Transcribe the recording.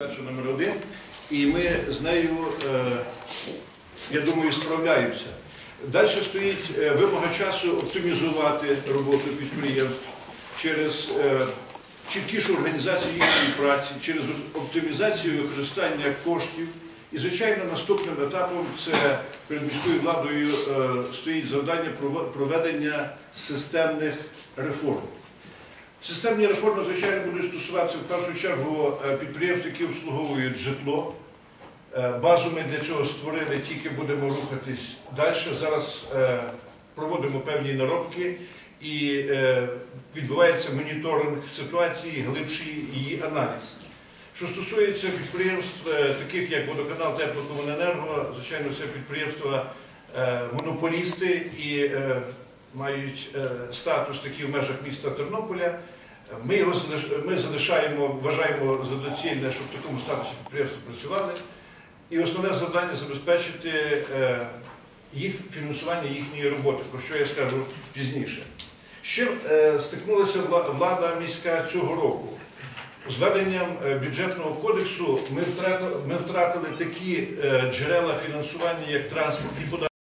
Перша номер один, і ми з нею, е, я думаю, справляємося. Далі стоїть е, вимога часу оптимізувати роботу підприємств через е, чіткішу організацію їхньої праці, через оптимізацію використання коштів. І, звичайно, наступним етапом це перед міською владою стоїть завдання проведення системних реформ. Системні реформи, звичайно, будуть стосуватися в першу чергу е, підприємств, які обслуговують житло. Е, Базу ми для цього створили, тільки будемо рухатись далі. Зараз е, проводимо певні наробки і відбувається моніторинг ситуації, глибший її аналіз. Що стосується підприємств, таких як водоканал Теплокомуненерго, звичайно, це підприємства монополісти і мають статус такий в межах міста Тернополя. Ми його ми залишаємо, вважаємо за доцільне, щоб в такому статусі підприємства працювали. І основне завдання забезпечити е, їх фінансування їхньої роботи, про що я скажу пізніше. Чим е, стикнулася влада міська цього року? З введенням е, бюджетного кодексу ми втратили, такі джерела фінансування, як транспортні податки.